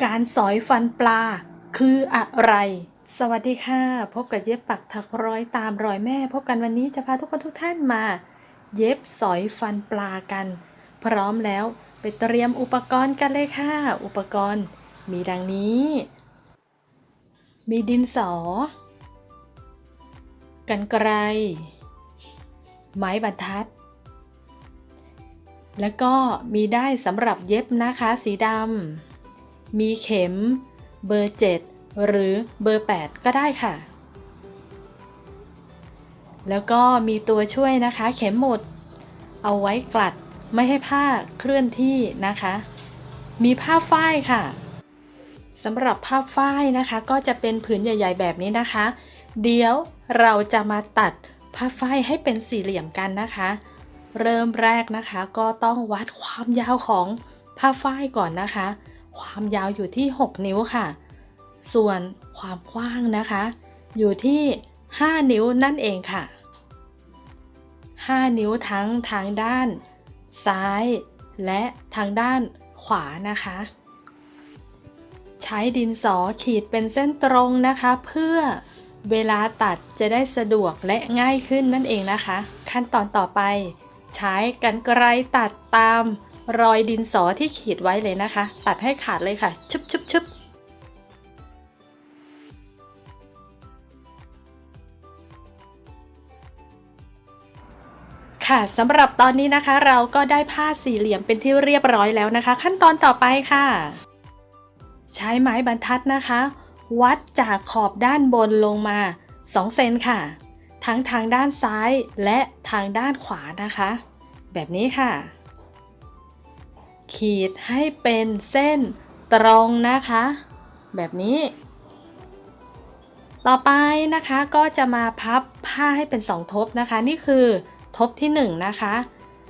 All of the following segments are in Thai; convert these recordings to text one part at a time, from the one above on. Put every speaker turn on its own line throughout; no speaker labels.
การสอยฟันปลาคืออะไร สวัสดีค่ะ พบกับเย็บปักถักร้อยตามรอยแม่ พบกันวันนี้จะพาทุกคนทุกท่านมา เย็บสอยฟันปลากัน พร้อมแล้วไปเตรียมอุปกรณ์กันเลยค่ะ อุปกรณ์มีดังนี้ มีดินสอ กันไกร ไม้บรรทัด แล้วก็มีได้สำหรับเย็บนะคะสีดำ มีเข็ม เบอร์ 7 หรือเบอร์ 8 ก็ได้ค่ะ แล้วก็มีตัวช่วยนะคะ เข็มหมุด เอาไว้กลัดไม่ให้ผ้าเคลื่อนที่นะคะ มีผ้าฝ้ายค่ะสำหรับผ้าฝ้ายนะคะก็จะเป็นผืนใหญ่ ๆ แบบนี้นะคะ เดี๋ยวเราจะมาตัดผ้าฝ้ายให้เป็นสี่เหลี่ยมกันนะคะ เริ่มแรกนะคะก็ต้องวัดความยาวของผ้าฝ้ายก่อนนะคะ ความยาวอยู่ที่ 6 นิ้วค่ะ ส่วนความกว้างนะคะ อยู่ที่ 5 นิ้วนั่นเองค่ะ 5 นิ้วทั้งทางด้าน ซ้าย และทางด้านขวานะคะ ใช้ดินสอขีดเป็นเส้นตรงนะคะ เพื่อเวลาตัดจะได้สะดวกและง่ายขึ้นนั่นเองนะคะ ขั้นตอนต่อไป ใช้กันไกรตัดตาม รอยดินสอที่ขีดไว้เลยนะคะ ตัดให้ขาดเลยค่ะชุบชุบชุบค่ะสำหรับตอนนี้นะคะ เราก็ได้ผ้าสี่เหลี่ยมเป็นที่เรียบร้อยแล้วนะคะ ขั้นตอนต่อไปค่ะ ใช้ไม้บรรทัดนะคะ วัดจากขอบด้านบนลงมา 2 เซนค่ะ ทั้งทางด้านซ้ายและทางด้านขวานะคะ แบบนี้ค่ะ ขีดให้เป็นเส้นตรงนะคะ แบบนี้ ต่อไปนะคะก็จะมาพับผ้าให้เป็น 2 ทบนะคะ นี่คือทบที่ 1 นะคะ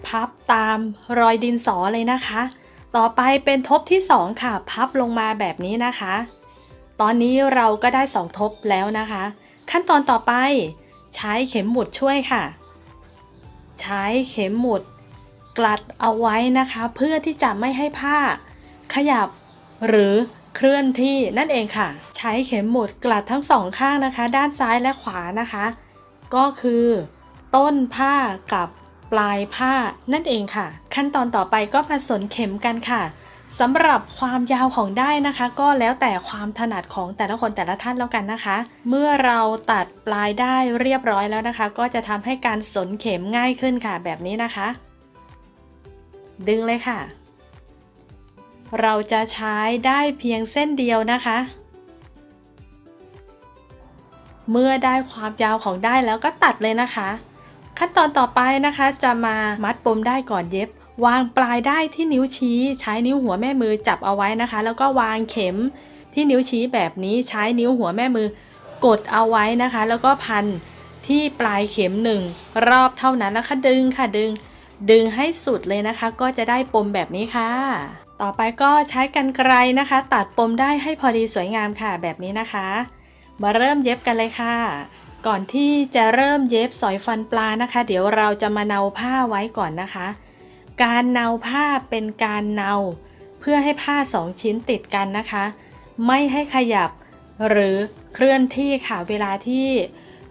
พับตามรอยดินสอเลยนะคะ ต่อไปเป็นทบที่ 2 ค่ะ พับลงมาแบบนี้นะคะ ตอนนี้เราก็ได้ 2 ทบแล้วนะคะ ขั้นตอนต่อไปใช้เข็มหมุดช่วยค่ะ ใช้เข็มหมุด กลัดเอาไว้นะคะ เพื่อที่จะไม่ให้ผ้าขยับหรือเคลื่อนที่นั่นเองค่ะ ใช้เข็มหมุดกลัดทั้งสองข้างนะคะ ด้านซ้ายและขวานะคะ ก็คือ ต้นผ้ากับปลายผ้านั่นเองค่ะ ขั้นตอนต่อไปก็มาสนเข็มกันค่ะสำหรับความยาวของได้นะคะ ก็แล้วแต่ความถนัดของแต่ละคนแต่ละท่านแล้วกันนะคะ เมื่อเราตัดปลายได้เรียบร้อยแล้วนะคะ ก็จะทำให้การสนเข็มง่ายขึ้นค่ะแบบนี้นะคะ ดึงเลยค่ะ เราจะใช้ได้เพียงเส้นเดียวนะคะ เมื่อได้ความยาวของได้แล้วก็ตัดเลยนะคะ ขั้นตอนต่อไปนะคะจะมามัดปมได้ก่อนเย็บ วางปลายได้ที่นิ้วชี้ ใช้นิ้วหัวแม่มือจับเอาไว้นะคะ แล้วก็วางเข็มที่นิ้วชี้แบบนี้ใช้นิ้วหัวแม่มือกดเอาไว้นะคะ แล้วก็พันที่ปลายเข็มหนึ่งรอบเท่านั้นนะคะดึงค่ะดึง ดึงให้สุดเลยนะคะ ก็จะได้ปมแบบนี้ค่ะ ต่อไปก็ใช้กันไกรนะคะ ตัดปมได้ให้พอดีสวยงามค่ะแบบนี้นะคะ มาเริ่มเย็บกันเลยค่ะ ก่อนที่จะเริ่มเย็บสอยฟันปลานะคะ เดี๋ยวเราจะมาเนาผ้าไว้ก่อนนะคะ การเนาผ้าเป็นการเนาเพื่อให้ผ้าสองชิ้นติดกันนะคะ ไม่ให้ขยับหรือเคลื่อนที่ค่ะเวลาที่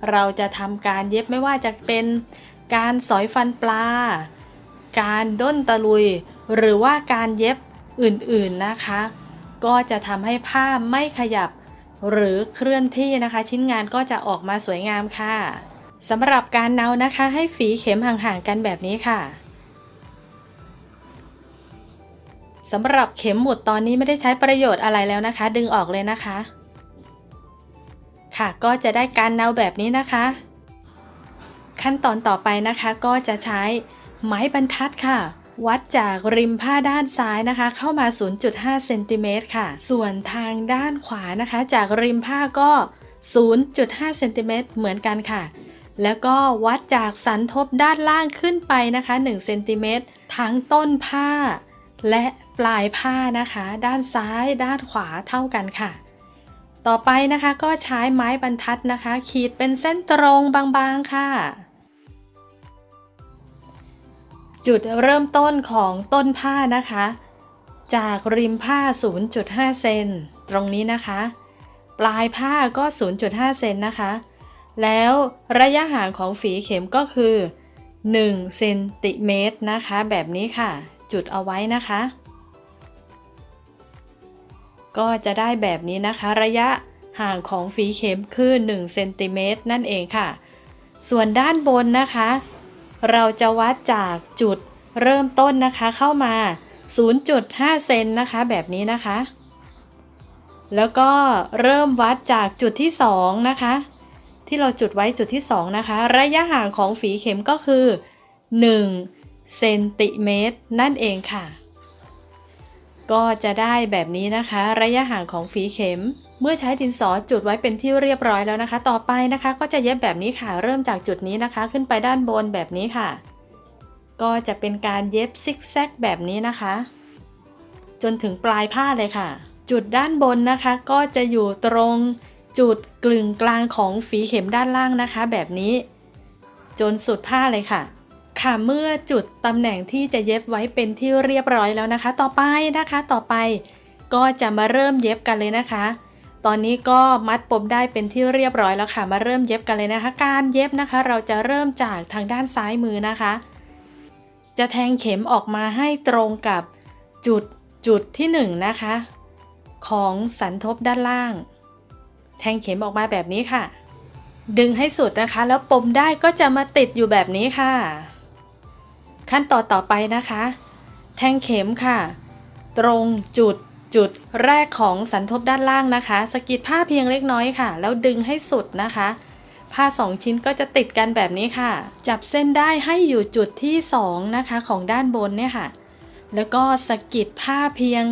เราจะทำการเย็บไม่ว่าจะเป็นการสอยฟันปลา การด้นตะลุย หรือว่าการเย็บอื่นๆนะคะ ก็จะทำให้ผ้าไม่ขยับหรือเคลื่อนที่นะคะ ชิ้นงานก็จะออกมาสวยงามค่ะสำหรับการเนานะคะ ให้ฝีเข็มห่างๆกันแบบนี้ค่ะสำหรับเข็มหมุดตอนนี้ไม่ได้ใช้ประโยชน์อะไรแล้วนะคะ ดึงออกเลยนะคะ ค่ะก็จะได้การเนาแบบนี้นะคะ ขั้นตอนต่อไปนะคะก็จะใช้ ไม้บรรทัดค่ะ วัดจากริมผ้าด้านซ้ายนะคะ เข้ามา 0.5เซนติเมตรค่ะ ส่วนทางด้านขวานะคะ จากริมผ้าก็ 0.5เซนติเมตรเหมือนกันค่ะ แล้วก็วัดจากสันทบด้านล่างขึ้นไปนะคะ1เซนติเมตรทั้งต้นผ้า และปลายผ้านะคะ ด้านซ้ายด้านขวาเท่ากันค่ะต่อไปนะคะก็ใช้ไม้บรรทัดนะคะ ขีดเป็นเส้นตรงบางๆค่ะ จุดเริ่มต้นของต้นผ้านะคะ จากริมผ้า 0.5 เซนตรงนี้นะคะ ปลายผ้าก็ 0.5 เซนนะคะ แล้วระยะห่างของฝีเข็มก็คือ1เซนติเมตรนะคะ แบบนี้ค่ะ จุดเอาไว้นะคะ ก็จะได้แบบนี้นะคะ ระยะห่างของฝีเข็มคือ1เซนติเมตรนั่นเองค่ะ ส่วนด้านบนนะคะ เราจะวัดจากจุดเริ่มต้นนะคะเข้ามา 0.5 เซนนะคะ แบบนี้นะคะ แล้วก็เริ่มวัดจากจุดที่2นะคะ ที่เราจุดไว้จุดที่ 2 นะคะ ระยะห่างของฝีเข็มก็คือ 1 เซนติเมตรนั่นเองค่ะ ก็จะได้แบบนี้นะคะ ระยะห่างของฝีเข็ม เมื่อใช้ดินสอจุดไว้เป็นที่เรียบร้อยแล้วนะคะ ต่อไปนะคะ ก็จะเย็บแบบนี้ค่ะ เริ่มจากจุดนี้นะคะ ขึ้นไปด้านบนแบบนี้ค่ะ ก็จะเป็นการเย็บซิกแซกแบบนี้นะคะ จนถึงปลายผ้าเลยค่ะ จุดด้านบนนะคะ ก็จะอยู่ตรงจุดกลึงกลางของฝีเข็มด้านล่างนะคะ แบบนี้ จนสุดผ้าเลยค่ะค่ะเมื่อจุดตำแหน่งที่จะเย็บไว้เป็นที่เรียบร้อยแล้วนะคะ ต่อไปนะคะต่อไปก็จะมาเริ่มเย็บกันเลยนะคะ ตอนนี้ก็มัดปมได้เป็นที่เรียบร้อยแล้วค่ะ มาเริ่มเย็บกันเลยนะคะ การเย็บนะคะ เราจะเริ่มจากทางด้านซ้ายมือนะคะ จะแทงเข็มออกมาให้ตรงกับจุดจุดที่1นนะคะ ของสันทบด้านล่าง แทงเข็มออกมาแบบนี้ค่ะ ดึงให้สุดนะคะ แล้วปมได้ก็จะมาติดอยู่แบบนี้ค่ะ ขั้นตอนต่อไปนะคะ แทงเข็มค่ะ ตรงจุด จุดแรกของสันทบด้านล่างนะคะสกิดผ้าเพียงเล็กน้อยค่ะ แล้วดึงให้สุดนะคะ ผ้า 2 ชิ้นก็จะติดกันแบบนี้ค่ะ จับเส้นได้ให้อยู่จุดที่ 2 นะคะของด้านบนเนี่ยค่ะ แล้วก็สกิดผ้าเพียง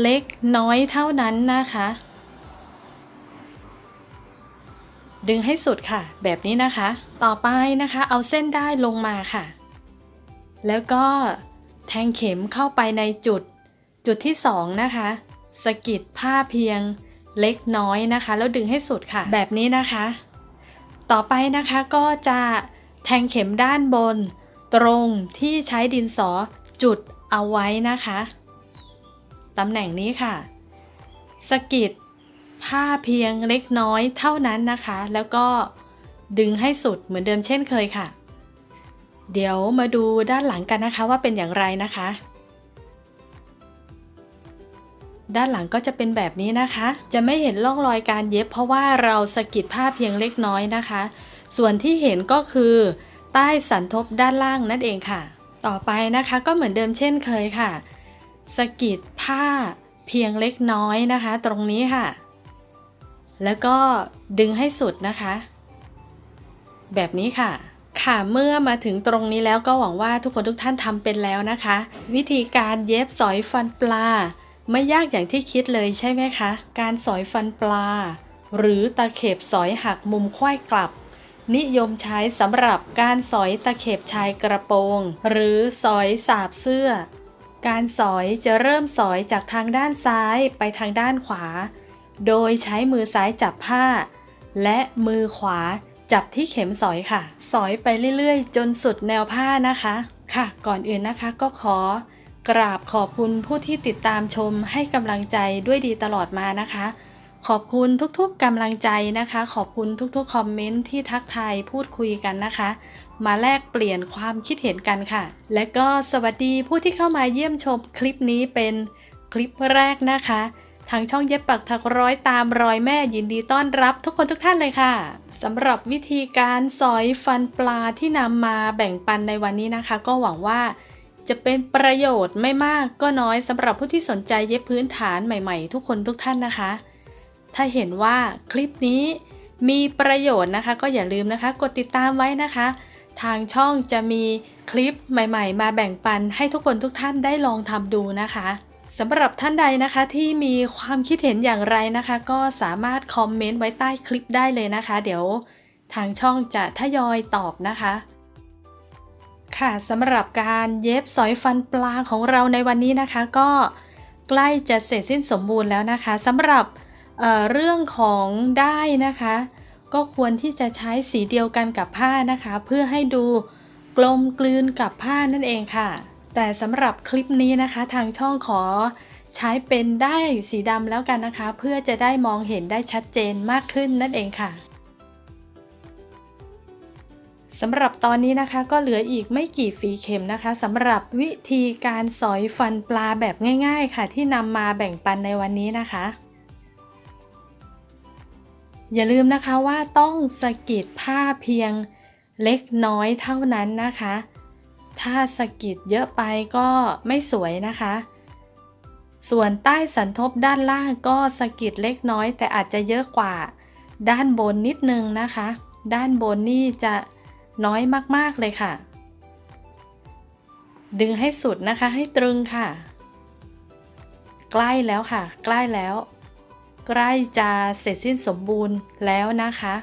เล็กน้อยเท่านั้นนะคะ ดึงให้สุดค่ะ แบบนี้นะคะ ต่อไปนะคะเอาเส้นได้ลงมาค่ะ แล้วก็แทงเข็มเข้าไปในจุด จุดที่ 2 นะคะสกิดผ้าเพียงเล็กน้อยนะคะ แล้วดึงให้สุดค่ะ แบบนี้นะคะ ต่อไปนะคะก็จะแทงเข็มด้านบน ตรงที่ใช้ดินสอจุดเอาไว้นะคะตำแหน่งนี้ค่ะสกิดผ้าเพียงเล็กน้อยเท่านั้นนะคะ แล้วก็ดึงให้สุดเหมือนเดิมเช่นเคยค่ะ เดี๋ยวมาดูด้านหลังกันนะคะว่าเป็นอย่างไรนะคะ ด้านหลังก็จะเป็นแบบนี้นะคะ จะไม่เห็นร่องรอยการเย็บ เพราะว่าเราสกิดผ้าเพียงเล็กน้อยนะคะ ส่วนที่เห็นก็คือใต้สันทบด้านล่างนั่นเองค่ะ ต่อไปนะคะก็เหมือนเดิมเช่นเคยค่ะ สกิดผ้าเพียงเล็กน้อยนะคะ ตรงนี้ค่ะ แล้วก็ดึงให้สุดนะคะ แบบนี้ค่ะค่ะเมื่อมาถึงตรงนี้แล้วก็หวังว่าทุกคนทุกท่านทำเป็นแล้วนะคะ วิธีการเย็บสอยฟันปลา ไม่ยากอย่างที่คิดเลยใช่ไหมคะ การสอยฟันปลา หรือตะเข็บสอยหักมุมควายกลับ นิยมใช้สำหรับการสอยตะเข็บชายกระโปรง หรือสอยสาบเสื้อ การสอยจะเริ่มสอยจากทางด้านซ้ายไปทางด้านขวา โดยใช้มือซ้ายจับผ้า และมือขวาจับที่เข็มสอยค่ะ สอยไปเรื่อยๆ จนสุดแนวผ้านะคะ ค่ะ ก่อนอื่นนะคะก็ขอ กราบขอบคุณผู้ที่ติดตามชมให้กำลังใจด้วยดีตลอดมานะคะ ขอบคุณทุกๆกำลังใจนะคะ ขอบคุณทุกๆคอมเมนต์ที่ทักทายพูดคุยกันนะคะ มาแลกเปลี่ยนความคิดเห็นกันค่ะ และก็สวัสดีผู้ที่เข้ามาเยี่ยมชมคลิปนี้เป็นคลิปแรกนะคะทางช่องเย็บปักถักร้อยตามรอยแม่ยินดีต้อนรับทุกคนทุกท่านเลยค่ะสำหรับวิธีการสอยฟันปลาที่นำมาแบ่งปันในวันนี้นะคะ ก็หวังว่า จะเป็นประโยชน์ไม่มากก็น้อยสำหรับผู้ที่สนใจเย็บพื้นฐานใหม่ๆ ทุกคนทุกท่านนะคะ ถ้าเห็นว่าคลิปนี้มีประโยชน์นะคะ ก็อย่าลืมนะคะ กดติดตามไว้นะคะ ทางช่องจะมีคลิปใหม่ ๆ มาแบ่งปันให้ทุกคนทุกท่านได้ลองทำดูนะคะสำหรับท่านใดนะคะที่มีความคิดเห็นอย่างไรนะคะ ก็สามารถคอมเมนต์ไว้ใต้คลิปได้เลยนะคะ เดี๋ยวทางช่องจะทยอยตอบนะคะ ค่ะสำหรับการเย็บสอยฟันปลาของเราในวันนี้นะคะ ก็ใกล้จะเสร็จสิ้นสมบูรณ์แล้วนะคะสำหรับเเรื่องของได้นะคะ ก็ควรที่จะใช้สีเดียวกันกับผ้านะคะ เพื่อให้ดูกลมกลืนกับผ้านั่นเองค่ะ แต่สำหรับคลิปนี้นะคะ ทางช่องขอใช้เป็นได้สีดำแล้วกันนะคะ เพื่อจะได้มองเห็นได้ชัดเจนมากขึ้นนั่นเองค่ะ สำหรับตอนนี้นะคะก็เหลืออีกไม่กี่ฝีเข็มนะคะสำหรับวิธีการสอยฟันปลาแบบง่าย ๆ ค่ะ ที่นำมาแบ่งปันในวันนี้นะคะ อย่าลืมนะคะว่าต้องสะกิดผ้าเพียงเล็กน้อยเท่านั้นนะคะ ถ้าสะกิดเยอะไปก็ไม่สวยนะคะ ส่วนใต้สันทบด้านล่างก็สะกิดเล็กน้อย แต่อาจจะเยอะกว่าด้านบนนิดนึงนะคะ ด้านบนนี่จะ น้อยมากๆเลยค่ะ ดึงให้สุดนะคะให้ตรึงค่ะ ใกล้แล้วค่ะ ใกล้แล้ว ใกล้จะเสร็จสิ้นสมบูรณ์แล้วนะคะ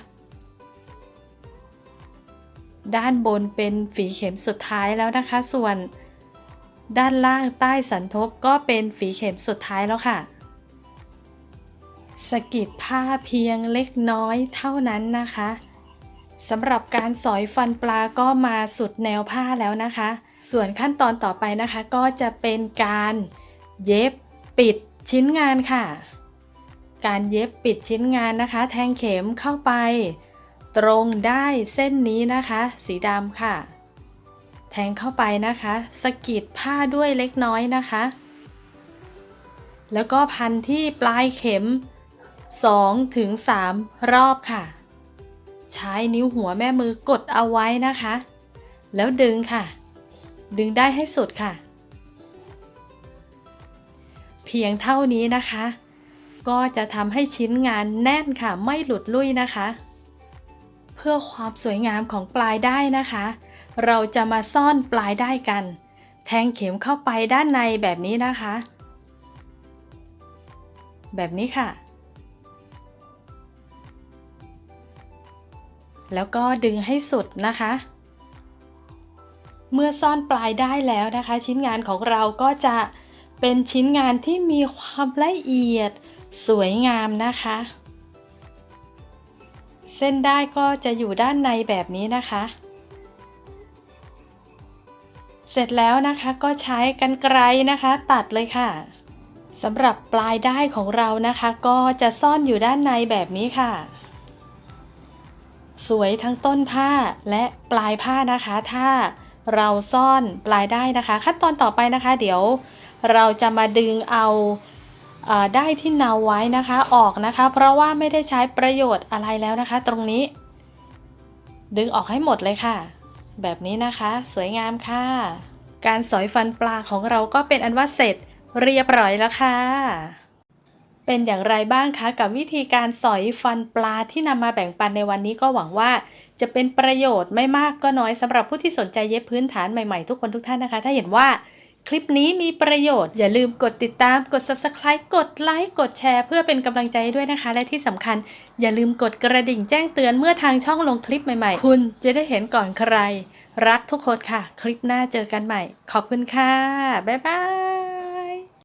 ด้านบนเป็นฝีเข็มสุดท้ายแล้วนะคะ ส่วนด้านล่างใต้สันทบก็เป็นฝีเข็มสุดท้ายแล้วค่ะสกิดผ้าเพียงเล็กน้อยเท่านั้นนะคะ สำหรับการสอยฟันปลาก็มาสุดแนวผ้าแล้วนะคะ ส่วนขั้นตอนต่อไปนะคะก็จะเป็นการเย็บปิดชิ้นงานค่ะ การเย็บปิดชิ้นงานนะคะ แทงเข็มเข้าไป ตรงได้เส้นนี้นะคะ สีดำค่ะ แทงเข้าไปนะคะสะกิดผ้าด้วยเล็กน้อยนะคะ แล้วก็พันที่ปลายเข็ม 2-3ถึง3รอบค่ะ ใช้นิ้วหัวแม่มือกดเอาไว้นะคะ แล้วดึงค่ะ ดึงได้ให้สุดค่ะ เพียงเท่านี้นะคะ ก็จะทำให้ชิ้นงานแน่นค่ะ ไม่หลุดลุ่ยนะคะ เพื่อความสวยงามของปลายได้นะคะ เราจะมาซ่อนปลายได้กัน แทงเข็มเข้าไปด้านในแบบนี้นะคะ แบบนี้ค่ะ แล้วก็ดึงให้สุดนะคะ เมื่อซ่อนปลายได้แล้วนะคะ ชิ้นงานของเราก็จะเป็นชิ้นงานที่มีความละเอียดสวยงามนะคะ เส้นได้ก็จะอยู่ด้านในแบบนี้นะคะ เสร็จแล้วนะคะก็ใช้กันไกรนะคะ ตัดเลยค่ะสำหรับปลายได้ของเรานะคะ ก็จะซ่อนอยู่ด้านในแบบนี้ค่ะ สวยทั้งต้นผ้าและปลายผ้านะคะ ถ้าเราซ่อนปลายได้นะคะ ขั้นตอนต่อไปนะคะ เดี๋ยวเราจะมาดึงเอาได้ที่เนาไว้นะคะออกนะคะ เพราะว่าไม่ได้ใช้ประโยชน์อะไรแล้วนะคะ ตรงนี้ ดึงออกให้หมดเลยค่ะ แบบนี้นะคะ สวยงามค่ะ การสอยฟันปลาของเราก็เป็นอันว่าเสร็จเรียบร้อยแล้วค่ะ เป็นอย่างไรบ้างคะกับวิธีการสอยฟันปลาที่นำมาแบ่งปันในวันนี้ก็หวังว่า จะเป็นประโยชน์ไม่มากก็น้อยสำหรับผู้ที่สนใจเย็บพื้นฐานใหม่ๆทุกคนทุกท่านนะคะ ถ้าเห็นว่าคลิปนี้มีประโยชน์ อย่าลืมกดติดตามกด subscribe กดไลค์กดแชร์ เพื่อเป็นกำลังใจด้วยนะคะ และที่สำคัญ อย่าลืมกดกระดิ่งแจ้งเตือนเมื่อทางช่องลงคลิปใหม่ๆ คุณจะได้เห็นก่อนใคร รักทุกคนค่ะ คลิปหน้าเจอกันใหม่ ขอบคุณค่ะ บ๊ายบาย